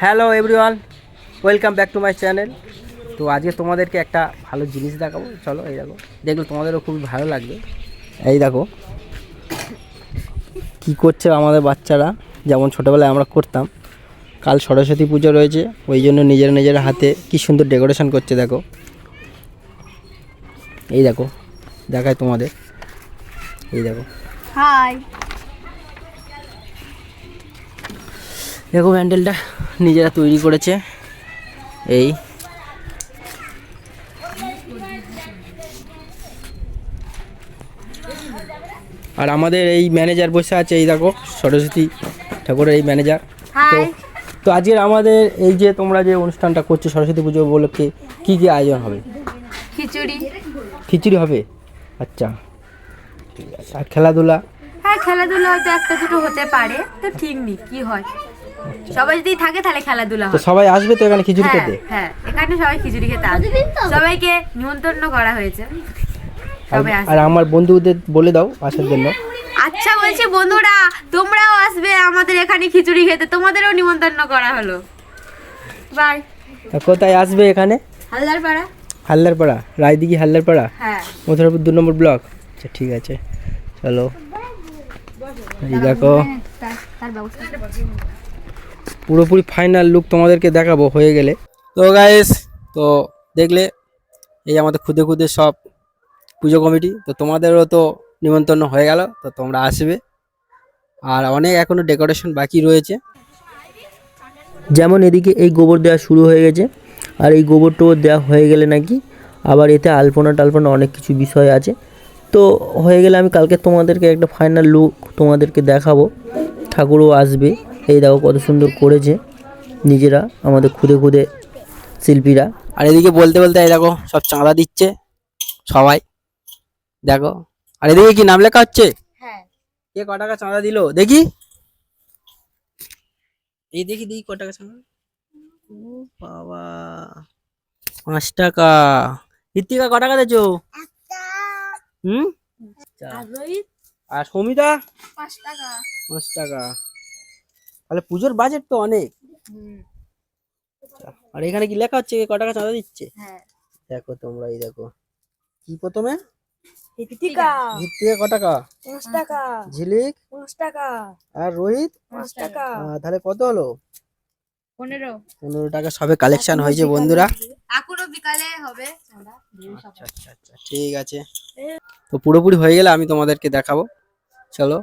Hello everyone welcome back to my channel. তো আজকে তোমাদেরকে একটা ভালো জিনিস দেখাবো। চলো এই দেখো। দেখলে তোমাদেরও খুবই ভালো লাগবে। এই দেখো। কি করছে আমাদের বাচ্চারা? যেমন ছোটোবেলায় আমরা করতাম। কাল সরস্বতী পুজো রয়েছে। ওই জন্য নিজের নিজের হাতে কি সুন্দর ডেকোরেশন করছে দেখো। এই দেখো। দেখায় তোমাদের। এই দেখো। হাই। দেখো প্যান্ডেলটা। নিজেরা তৈরি করেছে। এই। আর আমাদের এই ম্যানেজার বসে আছে এই দেখো সরস্বতী ঠাকুরের এই ম্যানেজার তো তো আজকের আমাদের এই যে তোমরা যে অনুষ্ঠানটা করছ সরস্বতী পুজো উপলক্ষে কী কী আয়োজন হবে? খিচুড়ি। খিচুড়ি হবে? আচ্ছা। আর খেলাধুলা? হ্যাঁ খেলাধুলা হয়তো একটা দুটো হতে পারে তো ঠিক নেই কি হয়? সবাই যদি থাকে তাহলে খেলাধুলা তো সবাই আসবে তো এখানে খিচুড়ি হ্যাঁ খেতে? হ্যাঁ এখানে সবাই খিচুড়ি খেতে আসবে। সবাইকে নিমন্ত্রণ করা হয়েছে। সবাই আর- আসবে। আর আমার বন্ধুদের বলে দাও আসার জন্য। আচ্ছা বলছি বন্ধুরা তোমরাও আসবে আমাদের এখানে খিচুড়ি খেতে। তোমাদেরও নিমন্ত্রণ করা হলো। বাই। কোথায় আসবে এখানে? হালদার পাড়া হালদারপাড়া? রায়দিঘি হালদারপাড়া? হ্যাঁ। মথুরাপুর দু নম্বর ব্লক? আচ্ছা ঠিক আছে। চলো। এই দেখো। তার ব্যবস্থা। পুরোপুরি ফাইনাল লুক তোমাদেরকে দেখাবো হয়ে গেলে। তো গাইস তো দেখলে এই আমাদের খুদে খুদে সব পুজো কমিটি, তো তোমাদেরও তো নিমন্ত্রণ হয়ে গেল, তো তোমরা আসবে। আর অনেক এখনও ডেকোরেশন বাকি রয়েছে। যেমন এদিকে এই গোবর দেওয়া শুরু হয়ে গেছে, আর এই গোবর টোবর দেওয়া হয়ে গেলে নাকি আবার এতে আলপনা টালপনা অনেক কিছু বিষয় আছে। তো হয়ে গেলে আমি কালকে তোমাদেরকে একটা ফাইনাল লুক তোমাদেরকে দেখাবো, ঠাকুরও আসবে। এই দেখো কত সুন্দর করেছে নিজেরা আমাদের খুদে খুদে শিল্পীরা। আর এদিকে বলতে বলতে এই দেখো সব চাঁদা দিচ্ছে সবাই। দেখো আর এদিকে কি নাম লেখা হচ্ছে? হ্যাঁ। কে ক টাকা চাঁদা দিল? দেখি। এই দেখি দেখি ক টাকা চাঁদা। ও বাবা পাঁচ টাকা। ঋতিকা ক টাকা দিয়েছ? হুম। আর সমিতা? পাঁচ টাকা। পাঁচ টাকা। তাহলে পুজোর বাজেট তো অনেক। আর এখানে কি লেখা হচ্ছে? কে টাকা চাঁদা দিচ্ছে? হ্যাঁ। দেখো তোমরা এই দেখো। কি প্রথমে? ক টাকা? পাঁচ টাকা। ঝিলিক? পাঁচ টাকা। আর রোহিত? পাঁচ টাকা। তাহলে কত হলো? পনেরো। পনেরো টাকা সবে কালেকশন হয়েছে বন্ধুরা। এখনও বিকালে হবে। আচ্ছা আচ্ছা আচ্ছা ঠিক আছে। তো পুরোপুরি হয়ে গেলে আমি তোমাদেরকে দেখাবো। চলো।